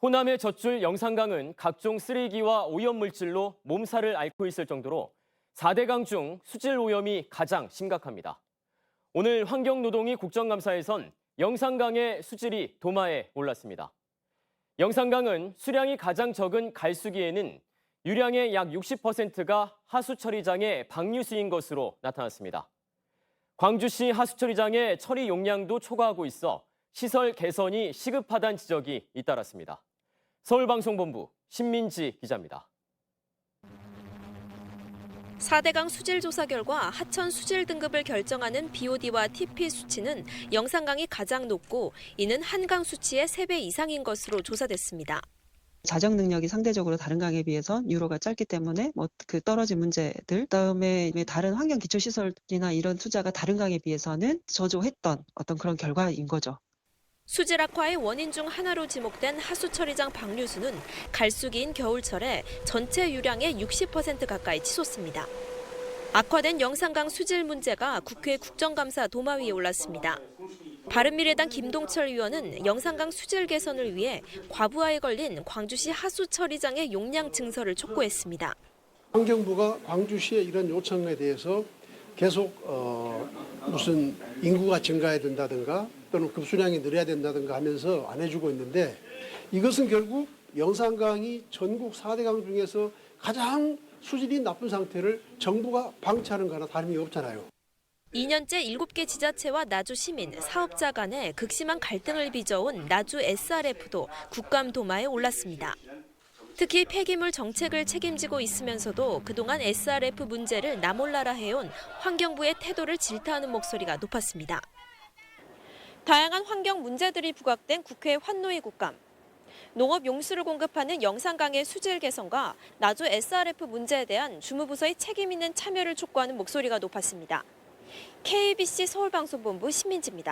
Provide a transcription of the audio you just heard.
호남의 젖줄 영산강은 각종 쓰레기와 오염물질로 몸살을 앓고 있을 정도로 4대강 중 수질 오염이 가장 심각합니다. 오늘 환경노동위 국정감사에선 영산강의 수질이 도마에 올랐습니다. 영산강은 수량이 가장 적은 갈수기에는 유량의 약 60%가 하수처리장의 방류수인 것으로 나타났습니다. 광주시 하수처리장의 처리 용량도 초과하고 있어 시설 개선이 시급하다는 지적이 잇따랐습니다. 서울방송본부 신민지 기자입니다. 4대강 수질 조사 결과 하천 수질 등급을 결정하는 BOD와 TP 수치는 영산강이 가장 높고 이는 한강 수치의 3배 이상인 것으로 조사됐습니다. 자정 능력이 상대적으로 다른 강에 비해서 유로가 짧기 때문에 뭐 그 떨어진 문제들 그다음에 다른 환경 기초 시설이나 이런 투자가 다른 강에 비해서는 저조했던 어떤 그런 결과인 거죠. 수질 악화의 원인 중 하나로 지목된 하수처리장 방류수는 갈수기인 겨울철에 전체 유량의 60% 가까이 치솟습니다. 악화된 영산강 수질 문제가 국회 국정감사 도마 위에 올랐습니다. 바른미래당 김동철 의원은 영산강 수질 개선을 위해 과부하에 걸린 광주시 하수처리장의 용량 증설을 촉구했습니다. 환경부가 광주시의 이런 요청에 대해서 계속 어, 무슨 인구가 증가해야 된다든가 또는 급수량이 늘어야 된다든가 하면서 안 해주고 있는데 이것은 결국 영산강이 전국 4대 강 중에서 가장 수질이 나쁜 상태를 정부가 방치하는 거나 다름이 없잖아요. 2년째 7개 지자체와 나주 시민, 사업자 간의 극심한 갈등을 빚어온 나주 SRF도 국감 도마에 올랐습니다. 특히 폐기물 정책을 책임지고 있으면서도 그동안 SRF 문제를 나몰라라 해온 환경부의 태도를 질타하는 목소리가 높았습니다. 다양한 환경 문제들이 부각된 국회 환노위 국감. 농업 용수를 공급하는 영산강의 수질 개선과 나주 SRF 문제에 대한 주무부서의 책임 있는 참여를 촉구하는 목소리가 높았습니다. KBC 서울방송본부 신민지입니다.